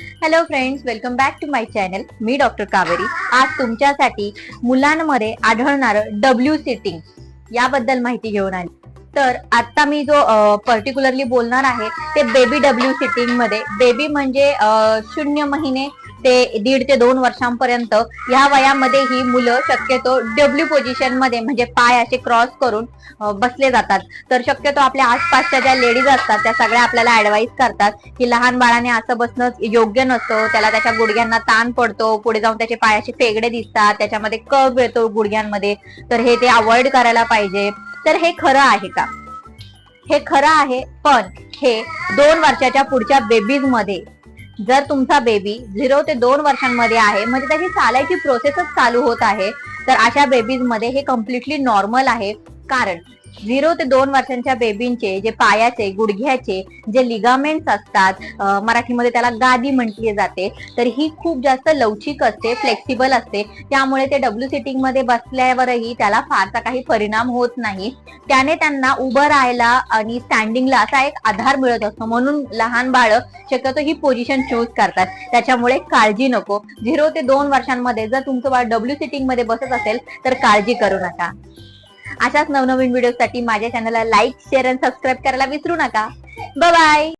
Hello friends welcome back to my channel me doctor Kaveri. आज तुमच्यासाठी मुलांमध्ये आढळणारं डब्ल्यू सिटिंग याबद्दल माहिती घेऊन आली. तर आता मी जो पर्टिक्युलरली बोलणार आहे ते बेबी डब्ल्यू सिटिंगमध्ये. बेबी म्हणजे शून्य महिने ते दीड ते दोन वर्षांपर्यंत ह्या वयामध्ये ही मुलं शक्यतो डब्ल्यू पोझिशनमध्ये म्हणजे पाय असे क्रॉस करून बसले जातात. तर शक्यतो आपल्या आसपासच्या ज्या लेडीज असतात त्या सगळ्या आपल्याला ऍडवाईस करतात की लहान बाळाने असं बसणं योग्य नसतं. त्याला त्याच्या गुडघ्यांना ताण पडतो. पुढे जाऊन त्याचे पायाचे फेगडे दिसतात. त्याच्यामध्ये कब येतो गुडघ्यांमध्ये. तर हे ते अवॉइड करायला पाहिजे. तर हे खरं आहे का? हे खरं आहे पण हे दोन वर्षाच्या पुढच्या बेबीजमध्ये जर तुमचा बेबी झिरो ते दोन वर्षांमध्ये आहे म्हणजे त्याची चालायची प्रोसेसच चालू होत आहे तर अशा बेबीजमध्ये हे कम्प्लिटली नॉर्मल आहे. कारण झिरो ते दोन वर्षांच्या बेबींचे जे पायाचे गुडघ्याचे जे लिगामेंट्स असतात मराठीमध्ये त्याला गादी म्हटली जाते. तर ही खूप जास्त लवचिक असते फ्लेक्सिबल असते. त्यामुळे ते डब्ल्यू सिटिंगमध्ये बसल्यावरही त्याला फारसा काही परिणाम होत नाही. त्याने त्यांना उभं राहायला आणि स्टँडिंगला असा एक आधार मिळत असतो. म्हणून लहान बाळ शक्यतो ही पोझिशन चूज करतात. त्याच्यामुळे काळजी नको. झिरो ते दोन वर्षांमध्ये जर तुमचं बाळ डब्ल्यू सिटिंगमध्ये बसत असेल तर काळजी करू नका. अशाच नवनवीन व्हिडिओसाठी माझ्या चॅनलला लाईक शेअर आणि सबस्क्राईब करायला विसरू नका. बाय